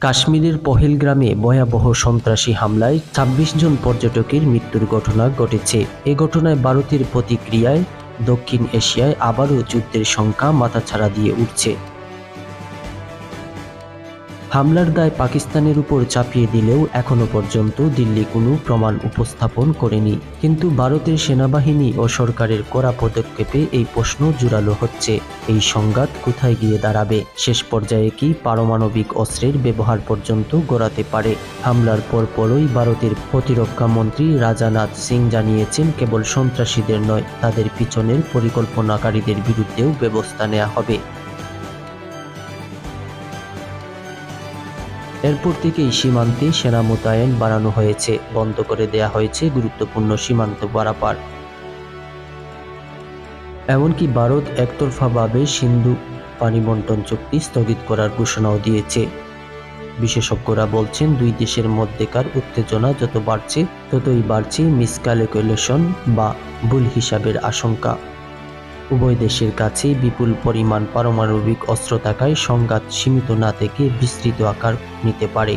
কাশ্মীরের পহেল গ্রামে ভয়াবহ সন্ত্রাসী হামলায় ২৬ জন পর্যটকের মৃত্যুর ঘটনা ঘটেছে। এ ঘটনায় ভারতের প্রতিক্রিয়ায় দক্ষিণ এশিয়ায় আবারও যুদ্ধের সংখ্যা মাথাছাড়া দিয়ে উঠছে। হামলার দায় পাকিস্তানের উপর চাপিয়ে দিলেও এখনও পর্যন্ত দিল্লি কোনো প্রমাণ উপস্থাপন করেনি। কিন্তু ভারতের সেনাবাহিনী ও সরকারের কড়া পদক্ষেপে এই প্রশ্ন জোরালো হচ্ছে। এই সংঘাত কোথায় গিয়ে দাঁড়াবে? শেষ পর্যায়ে কি পারমাণবিক অস্ত্রের ব্যবহার পর্যন্ত গড়াতে পারে? হামলার পরপরই ভারতের প্রতিরক্ষা মন্ত্রী রাজানাথ সিং জানিয়েছেন, কেবল সন্ত্রাসীদের নয়, তাদের পিছনের পরিকল্পনাকারীদের বিরুদ্ধেও ব্যবস্থা নেওয়া হবে। এরপর থেকেই সীমান্তে সেনা মোতায়েন বাড়ানো হয়েছে। বন্ধ করে দেয়া হয়েছে গুরুত্বপূর্ণ সীমান্ত পারাপার এমনকি ভারত একতরফাভাবে সিন্ধু পানি বন্টন চুক্তি স্থগিত করার ঘোষণাও দিয়েছে। বিশেষজ্ঞরা বলছেন, দুই দেশের মধ্যেকার উত্তেজনা যত বাড়ছে, ততই বাড়ছে মিসক্যালকুলেশন বা ভুল হিসাবের আশঙ্কা। উভয় দেশের কাছে বিপুল পরিমাণ পারমাণবিক অস্ত্র থাকায় সংঘাত সীমিত না থেকে বিস্তৃত আকার নিতে পারে।